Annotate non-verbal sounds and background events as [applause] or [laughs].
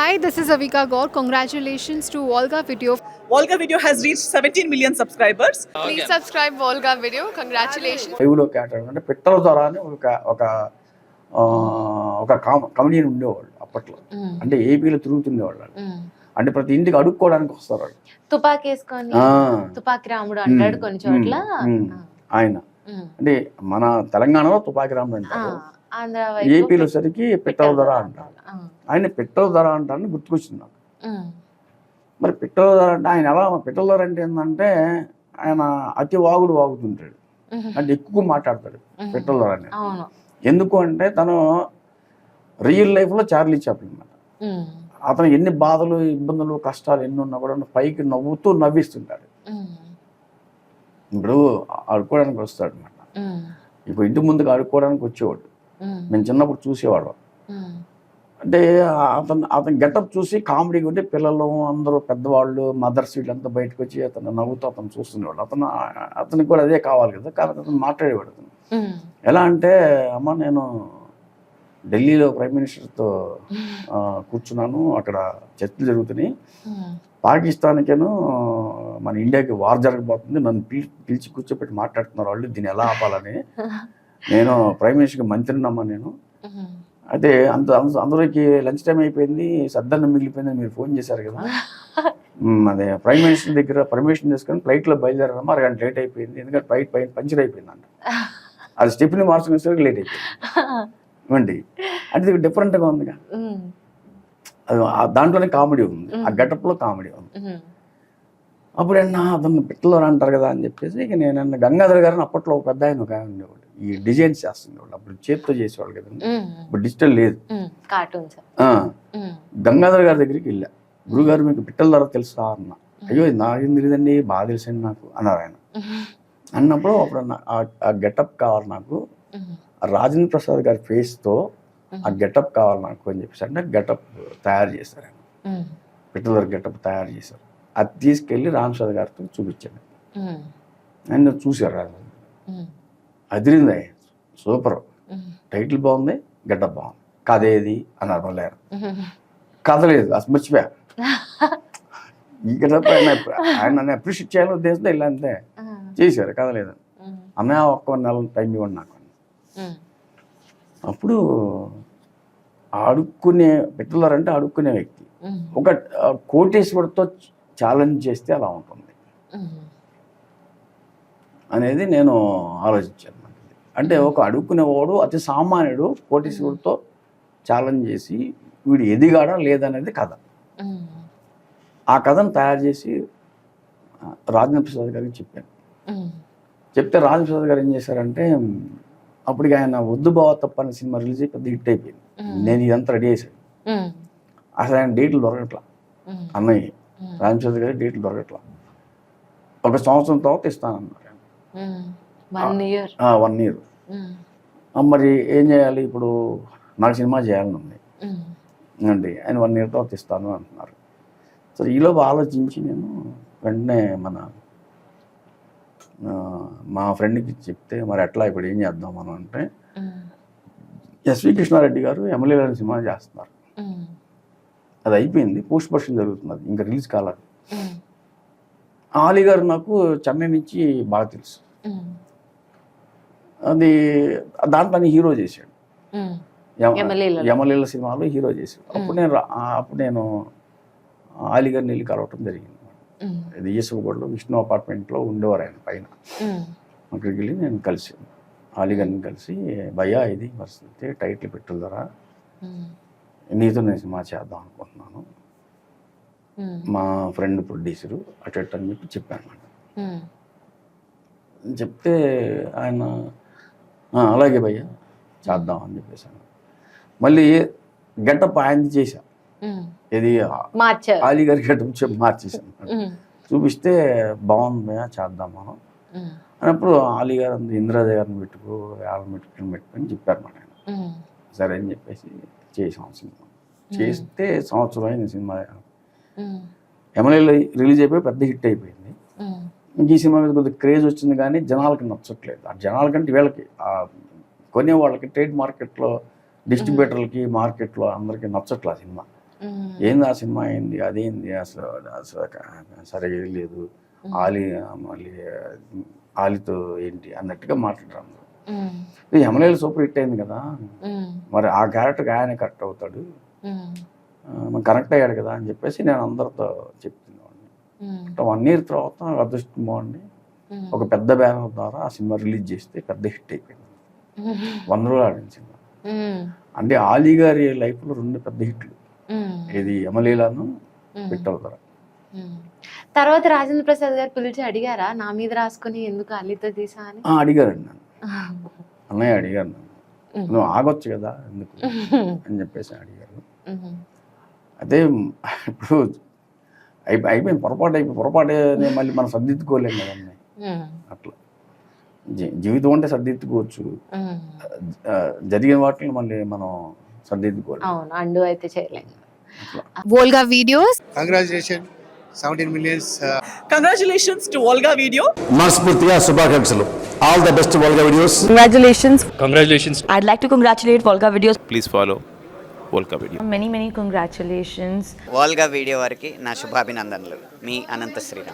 Hi, this is Avika Gaur. Congratulations to Volga Video. Volga Video has reached 17 million subscribers. Please subscribe Volga Video. Congratulations. లైవ్లో క్యాటర్ అంటే పిట్టల ద్వారా అని ఒక ఒక ఆ, ఒక కమెడియన్ ఉండేవాళ్ళు అప్పట్లో. అంటే ఏపీలో తిరుగుతుండేవాళ్ళు వాళ్ళు. అంటే ప్రతి ఇంటికి అడుక్కోవడానికి వస్తారు వాళ్ళు. తుపాకీ వేసుకొని ఆ, తుపాకీ రాముడు అంటాడు ఉమ్, కొన్ని చోట్ల ఉమ్, ఆయన. ఉమ్, అంటే మన తెలంగాణలో తుపాకి రాముడు ఆ, అంటారు ఆంధ్ర వైపు ఏపీలో సరికి పిట్టల ధర అంటారు. ఆ, ఆయన పిట్టల ధర అంటారని గుర్తుకొచ్చింది నాకు. మరి పిట్టల ధర అంటే ఆయన ఎలా పిట్టల ధర అంటే ఏంటంటే ఆయన అతి వాగుడు వాగుతుంటాడు. అంటే ఎక్కువ మాట్లాడతాడు ఉమ్. పిట్టల ధర అనేది. ఎందుకు అంటే తను రియల్ లైఫ్లో చార్లీ చాప్లిన్ అన్నమాట. ఉమ్, అతను ఎన్ని బాధలు ఇబ్బందులు కష్టాలు ఎన్ని ఉన్నా కూడా పైకి నవ్వుతూ నవ్విస్తుంటాడు. ఇప్పుడు ఆడుకోవడానికి వస్తాడు అనమాట ఇప్పుడు ఇంటి ముందుకు ఆడుకోవడానికి వచ్చేవాడు. మేము చిన్నప్పుడు చూసేవాళ్ళం ఉమ్, అంటే అతను అతని గెటప్ చూసి కామెడీగా ఉంటే పిల్లలు అందరూ పెద్దవాళ్ళు మదర్స్ వీళ్ళంతా బయటకు వచ్చి అతను నవ్వుతూ అతను చూస్తుండేవాడు అతను అతనికి కూడా అదే కావాలి కదా కాబట్టి అతను మాట్లాడేవాడు అతను. ఎలా అంటే అమ్మ నేను ఢిల్లీలో ప్రైమ్ మినిస్టర్తో కూర్చున్నాను అక్కడ చర్చలు జరుగుతున్నాయి. పాకిస్తాన్కేను మన ఇండియాకి వార్ జరగబోతుంది నన్ను పిలి పిలిచి కూర్చోపెట్టి మాట్లాడుతున్నారు వాళ్ళు దీన్ని ఎలా ఆపాలని. [laughs] నేను ప్రైమ్ మినిస్టర్కి మంత్రినమ్మా నేను. అయితే అంత అందరికి లంచ్ టైం అయిపోయింది సద్దన్నం మిగిలిపోయింది మీరు ఫోన్ చేశారు కదా. [laughs] అదే ప్రైమ్ మినిస్టర్ దగ్గర పర్మిషన్ తీసుకొని ఫ్లైట్లో బయలుదేరమ్మా అరగంట లేట్ అయిపోయింది. ఎందుకంటే ఫ్లైట్ పైన పంచర్ అయిపోయింది అంట [laughs] అది స్టెప్ని మార్చుకునేసరికి లేట్ అయిపోయింది. [laughs] ఇవ్వండి అంటే డిఫరెంట్గా ఉందిగా. అది దాంట్లోనే కామెడీ ఉంది. ఆ. గెటప్లో కామెడీ ఉంది. అప్పుడు అన్న అతను పిట్టలు అంటారు కదా అని చెప్పేసి ఇక నేను గంగాధర్ గారిని అప్పట్లో ఒక పెద్ద ఆయన ఒక ఆయన ఉండేవాడు. ఈ డిజైన్స్ చేస్తుండేవాడు. అప్పుడు చేతితో చేసేవాళ్ళు కదా ఉమ్, ఇప్పుడు డిజిటల్ లేదు. గంగాధర్ గారి దగ్గరికి వెళ్ళా. గురుగారు మీకు పిట్టల ధర తెలుసా అన్న. అయ్యో నాకేం తెలియదండి బాగా తెలుసండి నాకు అన్నారు ఆయన. అన్నప్పుడు అప్పుడు ఆ- గెటప్ కావాలి నాకు. రాజేంద్ర ప్రసాద్ గారి ఫేస్తో ఆ గెటప్ కావాలి నాకు అని చెప్పేసి అంటే గెటప్ తయారు చేశారు ఆయన. పిట్టల ధర గెటప్ తయారు చేశారు. అది తీసుకెళ్ళి రామప్రసాద్ గారితో చూపించాను ఆయన చూశారు రాజు అదిరింది సూపర్. టైటిల్ బాగుంది గెటప్ బాగుంది. కథ ఏది అన్నారు మళ్ళీ ఆయన. ఉమ్, కథ లేదు అసలు మర్చిపోయా. ఈ గెటప్ ఆయన ఆయన నన్ను అప్రిషియేట్ చేయాలని ఉద్దేశంతో ఇలా అంతే చేశారు కథ లేదు. అన్నయ్య ఒక్క నెల టైం ఇవ్వండి నాకు. అప్పుడు అడుక్కునే పెట్టులారంటే అడుక్కునే వ్యక్తి. ఒక ఆ, కోటేశ్వరుడితో ఛాలెంజ్ చేస్తే అలా ఉంటుంది. అనేది నేను ఆలోచించాను. అన్నమాట. అంటే ఒక అడుక్కునేవాడు అతి సామాన్యుడు కోటేశ్వరుడితో ఛాలెంజ్ చేసి వీడు ఎదిగాడా లేదనేది కథ. ఆ కథను తయారు చేసి రాజేంద్ర ప్రసాద్ గారికి చెప్పాను. చెప్తే రాజేంద్ర ప్రసాద్ గారు ఏం చేశారంటే అప్పటికి ఆయన వద్దు బావ తప్ప అనే సినిమా రిలీజ్ అయ్యి పెద్ద హిట్ అయిపోయింది. నేను ఇదంతా రెడీ చేశాను. అసలు ఆయన డేట్లు దొరకట్లా. అన్నయ్య. ప్రసాద్ గారి డేట్లు దొరకట్లా. ఒక సంవత్సరం తర్వాత ఇస్తానన్నారు. వన్ ఇయర్ వన్ ఇయర్ మరి ఏం చేయాలి ఇప్పుడు? నాకు సినిమా చేయాలని ఉంది. అండి ఆయన వన్ ఇయర్ తర్వాత ఇస్తాను అంటున్నారు. సో ఈలోపు ఆలోచించి నేను వెంటనే మన మా ఫ్రెండ్కి చెప్తే మరి ఎట్లా ఇప్పుడు ఏం చేద్దాం మనం అంటే ఎస్వి కృష్ణారెడ్డి గారు ఎమ్మెల్యే గారి సినిమా చేస్తున్నారు. అది అయిపోయింది. పోస్ట్ ప్రొడక్షన్ జరుగుతున్నది. ఇంకా రిలీజ్ ఉమ్, ఆలీ గారు నాకు చెన్నై నుంచి బాగా తెలుసు. అది దాంట్లో హీరో చేశాడు. యమలీల. సినిమాలో హీరో చేశాడు. అప్పుడు నేను అప్పుడు నేను ఆలీ గారిని వెళ్ళి కలవటం జరిగింది. ఇది ఈసవగూడలో విష్ణు అపార్ట్మెంట్లో ఉండేవారు ఆయన పైన. అక్కడికి వెళ్ళి నేను కలిసి ఆలీ గారిని కలిసి భయ్యా ఇది పరిస్థితి టైటిల్ ఉమ్, నీతో నేను సినిమా చేద్దాం అనుకుంటున్నాను. మా ఫ్రెండ్ ప్రొడ్యూసరు అటు ఇటు అని చెప్పి చెప్పాను చెప్తే ఆయన "ఆ, అలాగే భయ్యా చేద్దాం అని చెప్పేసాను మళ్ళీ గెటప్ ఆయనది చేశా. ఇది ఆలీ గారి గెటప్ చెప్పి మార్చేసాను చూపిస్తే బాగుంది భయ్యా చేద్దాం మనం. అన్నప్పుడు ఆలీ గారు ఇందిరాదేవి గారిని పెట్టుకో వాళ్ళని పెట్టుకుని పెట్టుకొని చెప్పారు మన ఆయన. సరే అని చెప్పేసి చేసాం సినిమా చేస్తే సంవత్సరం అయింది సినిమా ఎమ్మెల్యేలో రిలీజ్ అయిపోయి పెద్ద హిట్ అయిపోయింది. ఇంక ఈ సినిమా మీద కొద్దిగా క్రేజ్ వచ్చింది కానీ జనాలకి నచ్చట్లేదు. ఆ జనాలకంటే వీళ్ళకి ఆ కొనే వాళ్ళకి ట్రేడ్ మార్కెట్లో డిస్ట్రిబ్యూటర్లకి మార్కెట్లో అందరికీ నచ్చట్లేదు ఆ సినిమా. ఏంది ఆ సినిమా ఏంది అదేంది అసలు అసలు సరిగా లేదు. ఆలి మళ్ళీ ఆలితో ఏంటి అన్నట్టుగా మాట్లాడారు ఇది యమలేలు సూపర్ హిట్ అయింది కదా. మరి ఆ క్యారెక్టర్కి ఆయన కరెక్ట్ అవుతాడు. కరెక్ట్ అయ్యాడు కదా అని చెప్పేసి నేను అందరితో చెప్తున్నాను. వన్ ఇయర్ తర్వాత అదృష్టం బాగుండి ఒక పెద్ద బ్యానర్ ద్వారా ఆ సినిమా రిలీజ్ చేస్తే పెద్ద హిట్ అయిపోయింది. వంద రోజులు ఆడిన సినిమా. అంటే ఆలీ గారి లైఫ్లో రెండు పెద్ద హిట్లు. ఇది యమలీలాను ఉమ్. పెట్టవుతారు ఉమ్. తర్వాత రాజేంద్ర ప్రసాద్ గారు పిలిచి అడిగారా నా మీద రాసుకుని ఎందుకు అల్లితో తీసా అని? అడిగారండి అన్నయ్య అడిగారు నువ్వు ఆగొచ్చు కదా ఎందుకు? అని చెప్పేసి అడిగారు. అదే ఇప్పుడు అయిపో అయిపోయింది పొరపాటు అయిపోయి పొరపాటు మళ్ళీ మనం సర్దిద్దుకోలేం కదండి ఉమ్, అట్లా. జీ- జీవితం అంటే సర్దిద్దుకోవచ్చు. జరిగిన వాటిని మళ్ళీ మనం సర్దిద్దుకోలేం. అవును అండు అయితే చేయలేము Volga videos. Congratulations, 17 millions. Congratulations to Olga Video. మనస్ఫూర్తిగా శుభాకాంక్షలు. All the best Volga videos Congratulations. Congratulations. I'd like to congratulate Volga Videos. Please follow Volca Video. Many, many congratulations. Volga video వారికి నా శుభాభినందనలు మీ అనంత శ్రీరామ్